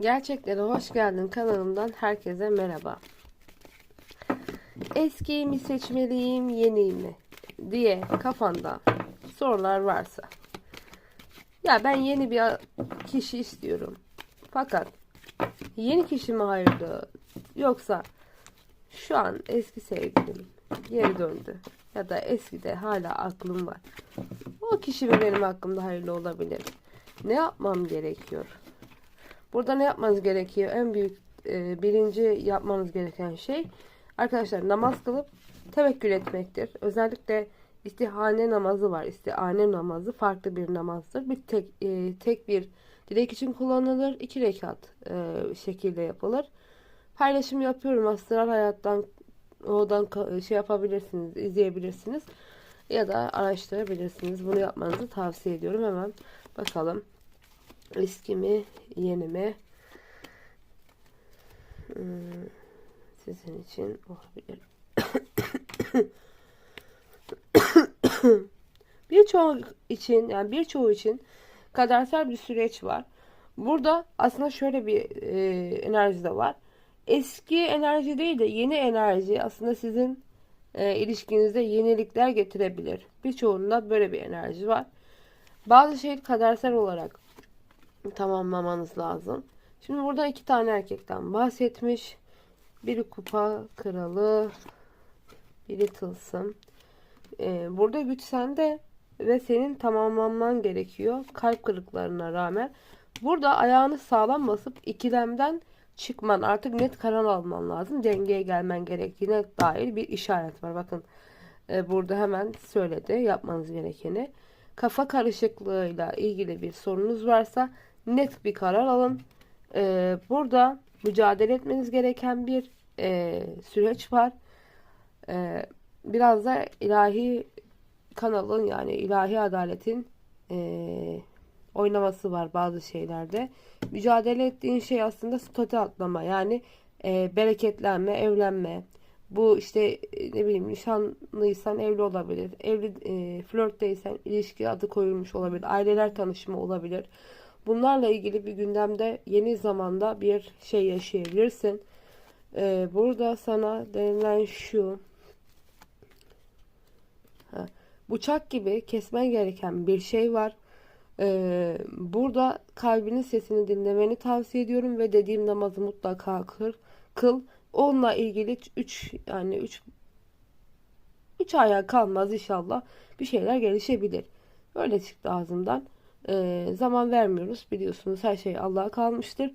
Gerçekten hoş geldin kanalımdan herkese merhaba. Eskiyi mi seçmeliyim, yeniyi mi diye kafanda sorular varsa. Ya ben yeni bir kişi istiyorum. Fakat yeni kişi mi hayırlı yoksa şu an eski sevgilim geri döndü ya da eskide hala aklım var. O kişi mi benim hakkımda hayırlı olabilir? Ne yapmam gerekiyor? Burada ne yapmanız gerekiyor? En büyük e, birinci yapmanız gereken şey arkadaşlar namaz kılıp tevekkül etmektir. Özellikle istihane namazı var. İstihane namazı farklı bir namazdır. Bir tek e, tek bir dilek için kullanılır. İki rekat e, şekilde yapılır. Paylaşım yapıyorum. Astral hayattan oradan şey yapabilirsiniz, izleyebilirsiniz ya da araştırabilirsiniz. Bunu yapmanızı tavsiye ediyorum. Hemen bakalım. Eski mi, yeni mi? Hmm, sizin için olabilir. birçoğu için yani birçoğu için kadersel bir süreç var. Burada aslında şöyle bir e, enerji de var. Eski enerji değil de yeni enerji aslında sizin e, ilişkinizde yenilikler getirebilir. Birçoğunda böyle bir enerji var. Bazı şeyi kadersel olarak tamamlamanız lazım. Şimdi burada iki tane erkekten bahsetmiş. Biri kupa kralı, biri tılsım. Ee, burada güç sende ve senin tamamlanman gerekiyor kalp kırıklarına rağmen. Burada ayağını sağlam basıp ikilemden çıkman artık net karar alman lazım. Dengeye gelmen gerektiğine dair bir işaret var. Bakın e, burada hemen söyledi yapmanız gerekeni. Kafa karışıklığıyla ilgili bir sorunuz varsa net bir karar alın. Ee, burada mücadele etmeniz gereken bir e, süreç var. Ee, biraz da ilahi kanalın yani ilahi adaletin e, oynaması var bazı şeylerde. Mücadele ettiğin şey aslında statü atlama yani e, bereketlenme, evlenme. Bu işte e, ne bileyim nişanlıysan evli olabilir. Evli e, flörtteysen ilişki adı koyulmuş olabilir. Aileler tanışımı olabilir. Bunlarla ilgili bir gündemde yeni zamanda bir şey yaşayabilirsin. Ee, burada sana denilen şu ha, bıçak gibi kesmen gereken bir şey var. Ee, burada kalbinin sesini dinlemeni tavsiye ediyorum ve dediğim namazı mutlaka kıl. kıl. Onunla ilgili 3 yani 3 3 aya kalmaz inşallah bir şeyler gelişebilir. Öyle çıktı ağzımdan. Ee, zaman vermiyoruz biliyorsunuz her şey Allah'a kalmıştır.